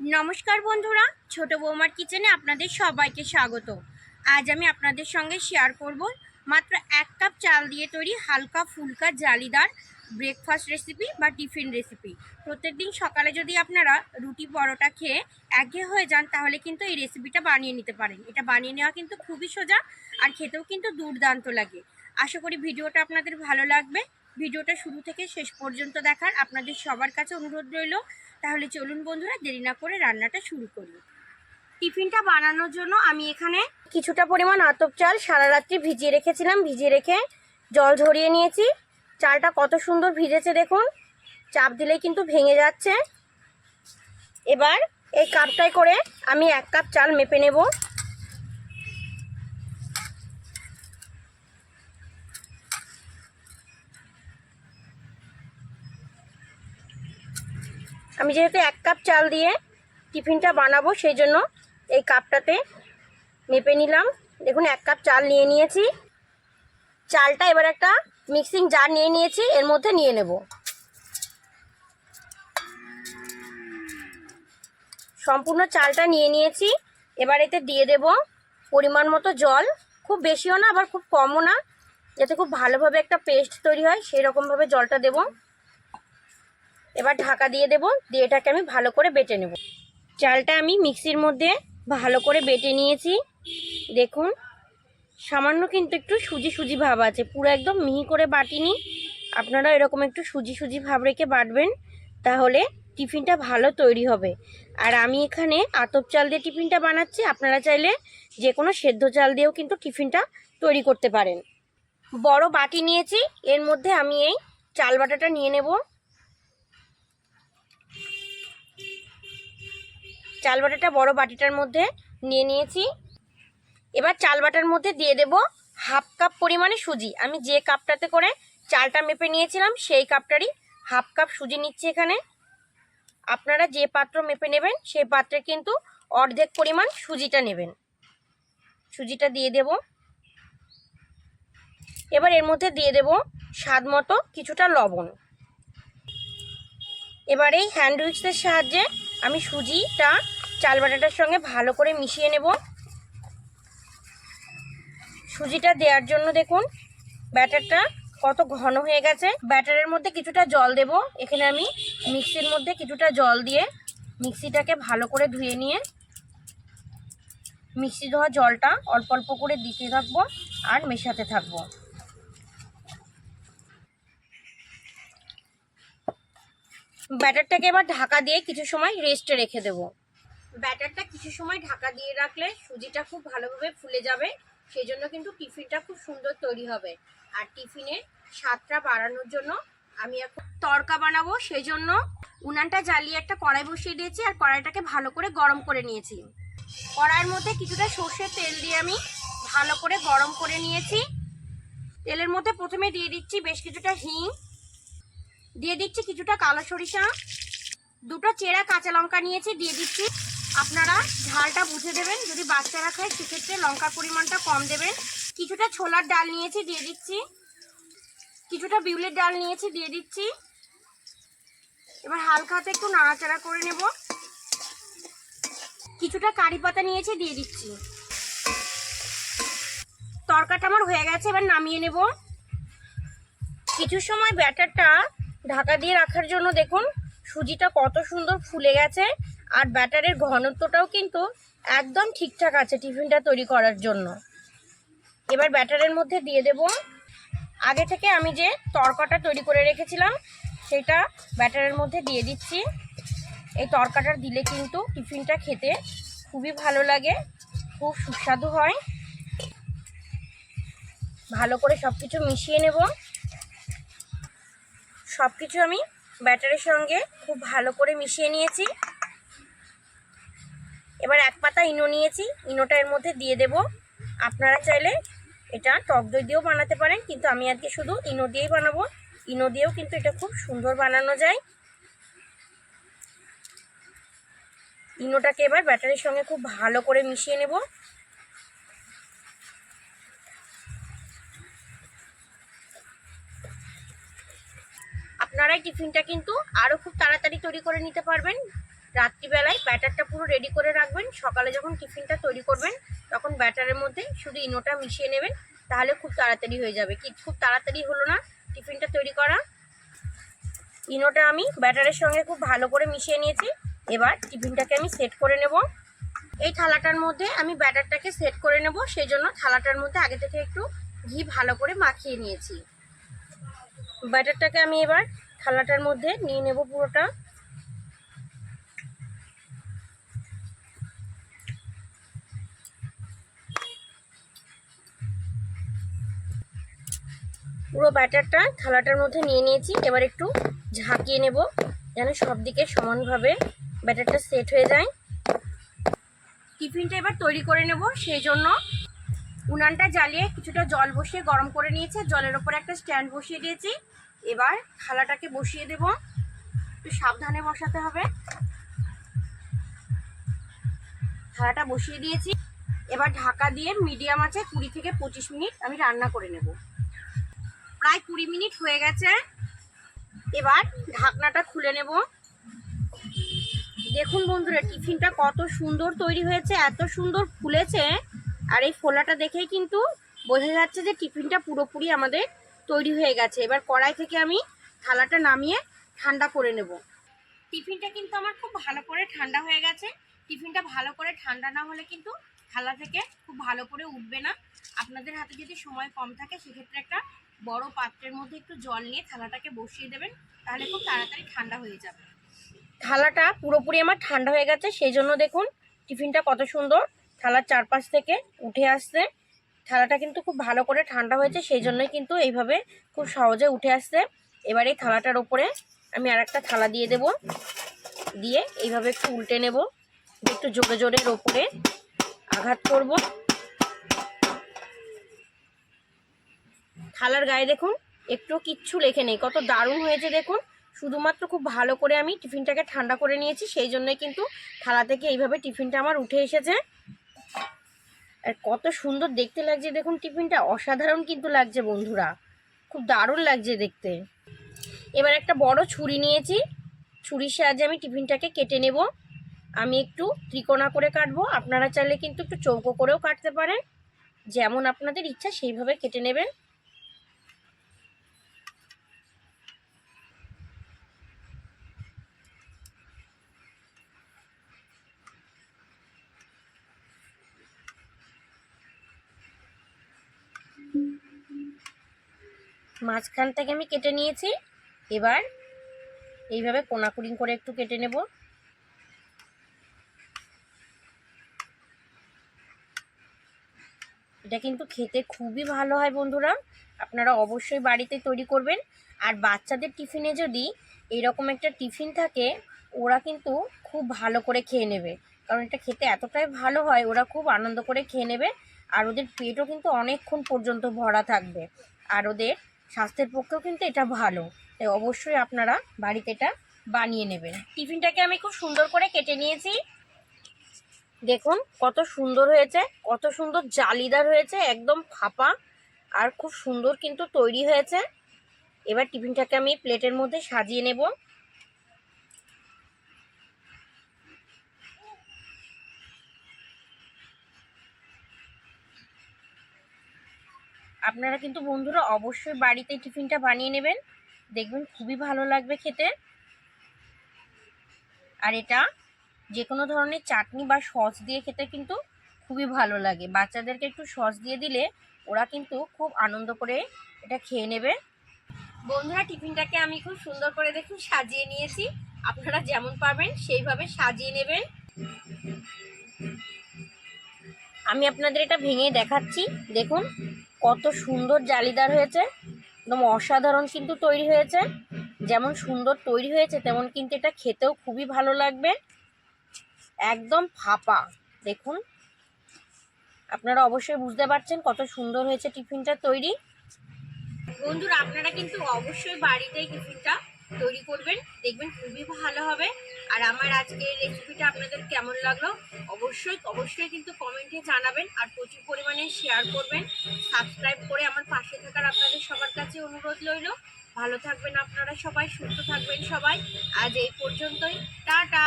নমস্কার বন্ধুরা, ছোট বৌমার কিচেনে আপনাদের সবাইকে স্বাগত। আজ আমি আপনাদের সঙ্গে শেয়ার করব মাত্র এক কাপ চাল দিয়ে তৈরি হালকা ফুলকা জালিদার ব্রেকফাস্ট রেসিপি বা টিফিন রেসিপি প্রত্যেকদিন সকালে যদি আপনারা রুটি পরোটা খেয়ে একঘেয়ে হয়ে যান, তাহলে কিন্তু এই রেসিপিটা বানিয়ে নিতে পারেন। এটা বানিয়ে নেওয়া কিন্তু খুবই সোজা আর খেতেও কিন্তু দুর্দান্ত লাগে। আশা করি ভিডিওটা আপনাদের ভালো লাগবে। ভিডিওটা শুরু থেকে শেষ পর্যন্ত দেখার আপনাদের সবার কাছে অনুরোধ রইল। তাহলে চলুন বন্ধুরা, দেরি না করে রান্নাটা শুরু করি। টিফিনটা বানানোর জন্য আমি এখানে কিছুটা পরিমাণ আতপ চাল সারা রাত্রি ভিজিয়ে রেখেছিলাম। ভিজিয়ে রেখে জল ঝরিয়ে নিয়েছি। চালটা কত সুন্দর ভিজেছে দেখুন। চাপ দিলেই কিন্তু ভেঙে যাচ্ছে। এবার এই কাপটায় করে আমি এক কাপ চাল মেপে নেব। আমি যেহেতু এক কাপ চাল দিয়ে টিফিনটা বানাবো, সেই জন্য এই কাপটাতে মেপে নিলাম। দেখুন, এক কাপ চাল নিয়ে নিয়েছি। চালটা এবার একটা মিক্সিং জার নিয়ে নিয়েছি, এর মধ্যে নিয়ে নেব। সম্পূর্ণ চালটা নিয়ে নিয়েছি। এবার এতে দিয়ে দেব পরিমাণ মতো জল। খুব বেশিও না, আবার খুব কমও না। যাতে খুব ভালোভাবে একটা পেস্ট তৈরি হয়, সেই রকমভাবে জলটা দেবো। এবার ঢাকা দিয়ে দেব, দিয়ে এটাকে আমি ভালো করে বেটে নেব। চালটা আমি মিক্সির মধ্যে ভালো করে বেটে নিয়েছি। দেখুন, সামান্য কিন্তু একটু সুজি সুজি ভাব আছে, পুরো একদম মিহি করে বাটিনি। আপনারা এরকম একটু সুজি সুজি ভাব রেখে বাটবেন, তাহলে টিফিনটা ভালো তৈরি হবে। আর আমি এখানে আতপ চাল দিয়ে টিফিনটা বানাচ্ছি, আপনারা চাইলে যে কোনো সেদ্ধ চাল দিয়েও কিন্তু টিফিনটা তৈরি করতে পারেন। বড় বাটি নিয়েছি, এর মধ্যে আমি এই চাল বাটাটা নিয়ে নেব। চাল বাটাটা বড় বাটিটার মধ্যে নিয়ে নিয়েছি। এবার চাল বাটার মধ্যে দিয়ে দেব হাফ কাপ পরিমাণে সুজি। আমি যে কাপটাতে করে চালটা মেপে নিয়েছিলাম, সেই কাপটারই হাফ কাপ সুজি নিচ্ছি এখানে। আপনারা যে পাত্র মেপে নেবেন, সেই পাত্রে কিন্তু অর্ধেক পরিমাণ সুজিটা নেবেন। সুজিটা দিয়ে দেব। এবার এর মধ্যে দিয়ে দেব স্বাদ মতো কিছুটা লবণ। এবার এই হ্যান্ড উইক্সের সাহায্যে আমি সুজিটা চাল বাটাটার সঙ্গে ভালো করে মিশিয়ে নেব। সুজিটা দেওয়ার জন্য দেখুন, ব্যাটারটা কত ঘন হয়ে গেছে। ব্যাটারের মধ্যে কিছুটা জল দেব। এখানে আমি মিক্সির মধ্যে কিছুটা জল দিয়ে মিক্সিটাকে ভালো করে ধুয়ে নিয়ে মিক্সি ধোয়া জলটা অল্প অল্প করে দিতে থাকব আর মেশাতে থাকব। ব্যাটারটাকে এবার ঢাকা দিয়ে কিছু সময় রেস্টে রেখে দেব। ব্যাটারটা কিছু সময় ঢাকা দিয়ে রাখলে সুজিটা খুব ভালোভাবে ফুলে যাবে সেই জন্য কিন্তু টিফিনটা খুব সুন্দর তৈরি হবে। আর টিফিনের স্বাদটা বাড়ানোর জন্য আমি এখন তড়কা বানাবো সেই জন্য উনানটা জ্বালিয়ে একটা কড়াই বসিয়ে দিয়েছি আর কড়াইটাকে ভালো করে গরম করে নিয়েছি। কড়াইয়ের মধ্যে কিছুটা সর্ষের তেল দিয়ে আমি ভালো করে গরম করে নিয়েছি। তেলের মধ্যে প্রথমে দিয়ে দিচ্ছি বেশ কিছুটা হিং, দিয়ে দিচ্ছি কিছুটা কালো সরিষা, দুটো চেরা কাঁচা লঙ্কা নিয়েছি, দিয়ে দিচ্ছি আপনারা ঝালটা বুঝে দেবেন, যদি বাচ্চারা খায় সেক্ষেত্রে লঙ্কার পরিমাণটা কম দেবেন। কিছুটা ছোলার ডাল নিয়েছি, দিয়ে দিচ্ছি। কিছুটা বিউলির ডাল নিয়েছি, দিয়ে দিচ্ছি। এবার হালকা হাতে একটু নাড়াচাড়া করে নেব। কিছুটা কারি পাতা নিয়েছি, দিয়ে দিচ্ছি। তরকাটা আমার হয়ে গেছে, এবার নামিয়ে নেব। কিছু সময় ব্যাটারটা ঢাকা দিয়ে রাখার জন্য দেখুন, সুজিটা কত সুন্দর ফুলে গেছে। আর ব্যাটারের ঘনত্বটাও কিন্তু একদম ঠিকঠাক আছে টিফিনটা তৈরি করার জন্য। এবার ব্যাটারের মধ্যে দিয়ে দেব। আগে থেকে আমি যে তরকাটা তৈরি করে রেখেছিলাম, সেটা ব্যাটারের মধ্যে দিয়ে দিচ্ছি। এই তরকাটা দিলে কিন্তু টিফিনটা খেতে খুবই ভালো লাগে, খুব সুস্বাদু হয়। ভালো করে সব কিছু মিশিয়ে নেব। সব কিছু আমি ব্যাটারের সঙ্গে খুব ভালো করে মিশিয়ে নিয়েছি। এবার এক পাতা ইনো নিয়েছি, ইনোটা এর মধ্যে দিয়ে দেব। আপনারা চাইলে এটা টক দই দিয়েও বানাতে পারেন, কিন্তু আমি আজকে শুধু ইনো দিয়েই বানাবো। ইনো দিয়েও কিন্তু এটা খুব সুন্দর বানানো যায়। ইনোটাকে এবার ব্যাটারির সঙ্গে খুব ভালো করে মিশিয়ে নেব। আপনারা টিফিনটা কিন্তু আরও খুব তাড়াতাড়ি তৈরি করে নিতে পারবেন। রাত্রিবেলায় ব্যাটারটা পুরো রেডি করে রাখবেন। সকালে যখন টিফিনটা তৈরি করবেন, তখন ব্যাটারের মধ্যে শুধু ইনোটা মিশিয়ে নেবেন, তাহলে খুব তাড়াতাড়ি হয়ে যাবে। কি, খুব তাড়াতাড়ি হলো না টিফিনটা তৈরি করা? ইনোটা আমি ব্যাটারের সঙ্গে খুব ভালো করে মিশিয়ে নিয়েছি। এবার টিফিনটাকে আমি সেট করে নেব। এই থালাটার মধ্যে আমি ব্যাটারটাকে সেট করে নেব। সেই জন্য থালাটার মধ্যে আগে থেকে একটু ঘি ভালো করে মাখিয়ে নিয়েছি। ব্যাটারটাকে আমি এবার থালাটার মধ্যে নিয়ে নেব পুরোটা। পুরো ব্যাটারটা থালাটার মধ্যে নিয়ে নিয়েছি। এবার একটু ঝাঁকিয়ে নেব, যেন সব দিকে সমানভাবে ব্যাটারটা সেট হয়ে যায়। টিফিনটা এবার তৈরি করে নেব, সেই জন্য উনানটা জ্বালিয়ে কিছুটা জল বসিয়ে গরম করে নিয়েছে। জলের ওপরে একটা স্ট্যান্ড বসিয়ে দিয়েছি। এবার থালাটাকে বসিয়ে দেব। একটু সাবধানে বসাতে হবে। থালাটা বসিয়ে দিয়েছি। এবার ঢাকা দিয়ে মিডিয়াম আছে কুড়ি থেকে পঁচিশ মিনিট আমি রান্না করে নেব। প্রায় কুড়ি মিনিট হয়ে গেছে। এবার ঢাকনাটা খুলে নেব। দেখুন বন্ধুরা, টিফিনটা কত সুন্দর তৈরি হয়েছে, এত সুন্দর ফুলেছে। আর এই ফোলাটা দেখেই কিন্তু বোঝা যাচ্ছে যে টিফিনটা পুরোপুরি আমাদের তৈরি হয়ে গেছে। এবার কড়াই থেকে আমি থালাটা নামিয়ে ঠান্ডা করে নেব। টিফিনটা কিন্তু আমার খুব ভালো করে ঠান্ডা হয়ে গেছে। টিফিনটা ভালো করে ঠান্ডা না হলে কিন্তু থালা থেকে খুব ভালো করে উঠবে না। আপনাদের হাতে যদি সময় কম থাকে, সেক্ষেত্রে একটা বড় পাত্রের মধ্যে একটু জল নিয়ে থালাটাকে বসিয়ে দেবেন, তাহলে খুব তাড়াতাড়ি ঠান্ডা হয়ে যাবে। থালাটা পুরোপুরি আমার ঠান্ডা হয়ে গেছে, সেই জন্য দেখুন টিফিনটা কত সুন্দর। থালার চারপাশ থেকে উঠে আসছে। থালাটা কিন্তু খুব ভালো করে ঠান্ডা হয়েছে, সেই জন্যই কিন্তু এইভাবে খুব সহজে উঠে আসছে। এবার এই থালাটার ওপরে আমি আর একটা থালা দিয়ে দেব। দিয়ে এইভাবে একটু উল্টে নেব। একটু জোরে জোরে এর ওপরে আঘাত করব। থালার গায়ে দেখুন, একটু কিচ্ছু লেখে নেই। কত দারুণ হয়েছে দেখুন। শুধুমাত্র খুব ভালো করে আমি টিফিনটাকে ঠান্ডা করে নিয়েছি, সেই জন্যই কিন্তু থালা থেকে এইভাবে টিফিনটা আমার উঠে এসেছে। আর কত সুন্দর দেখতে লাগছে দেখুন টিফিনটা। অসাধারণ কিন্তু লাগছে বন্ধুরা। খুব দারুণ লাগছে দেখতে। এবার একটা বড় ছুরি নিয়েছি। ছুরির সাহায্যে আমি টিফিনটাকে কেটে নেব। আমি একটু ত্রিকোণা করে কাটবো। আপনারা চাইলে কিন্তু একটু চৌকো করেও কাটতে পারেন। যেমন আপনাদের ইচ্ছা সেইভাবে কেটে নেবেন। মাঝখান থেকে আমি কেটে নিয়েছি। এবার এইভাবে কোনাকুড়ি করে একটু কেটে নেব। এটা কিন্তু খেতে খুবই ভালো হয় বন্ধুরা। আপনারা অবশ্যই বাড়িতে তৈরি করবেন। আর বাচ্চাদের টিফিনে যদি এরকম একটা টিফিন থাকে, ওরা কিন্তু খুব ভালো করে খেয়ে নেবে। কারণ এটা খেতে এতটাই ভালো হয়, ওরা খুব আনন্দ করে খেয়ে নেবে। আর ওদের পেটও কিন্তু অনেকক্ষণ পর্যন্ত ভরা থাকবে। আর ওদের স্বাস্থ্যের পক্ষেও কিন্তু এটা ভালো। তাই অবশ্যই আপনারা বাড়িতে এটা বানিয়ে নেবেন। টিফিনটাকে আমি খুব সুন্দর করে কেটে নিয়েছি। দেখুন, কত সুন্দর হয়েছে, কত সুন্দর জালিদার হয়েছে, একদম ফাঁপা, আর খুব সুন্দর কিন্তু তৈরি হয়েছে। এবার টিফিনটাকে আমি প্লেটের মধ্যে সাজিয়ে নেব। আপনারা কিন্তু বন্ধুরা অবশ্যই বাড়িতে টিফিনটা বানিয়ে নেবেন। দেখবেন খুবই ভালো লাগবে খেতে। আর এটা যে কোনো ধরনের চাটনি বা সস দিয়ে খেতে কিন্তু খুবই ভালো লাগে। বাচ্চাদেরকে একটু সস দিয়ে দিলে ওরা কিন্তু খুব আনন্দ করে এটা খেয়ে নেবে। বন্ধুরা, টিফিনটাকে আমি খুব সুন্দর করে দেখুন সাজিয়ে নিয়েছি। আপনারা যেমন পারবেন সেইভাবে সাজিয়ে নেবেন। আমি আপনাদের এটা ভেঙে দেখাচ্ছি। দেখুন, কত সুন্দর জালিদার হয়েছে। একদম অসাধারণ কিন্তু তৈরি হয়েছে। যেমন সুন্দর তৈরি হয়েছে, তেমন কিন্তু এটা খেতেও খুবই ভালো লাগবে। একদম ফাঁপা। দেখুন। আপনারা অবশ্যই বুঝতে পারছেন কত সুন্দর হয়েছে টিফিনটা তৈরি। বন্ধুরা, আপনারা কিন্তু অবশ্যই বাড়িতেই টিফিনটা তৈরি করবেন। দেখবেন খুবই ভালো হবে। আর আমার আজকের রেসিপিটা আপনাদের কেমন লাগল? অবশ্যই অবশ্যই কিন্তু কমেন্টে জানাবেন আর প্রচুর পরিমাণে শেয়ার করবেন। সাবস্ক্রাইব করে আমার পাশে থাকার আপনাদের সবার কাছে অনুরোধ রইল। ভালো থাকবেন আপনারা সবাই, সুস্থ থাকবেন সবাই। আজ এই পর্যন্তই। টাটা!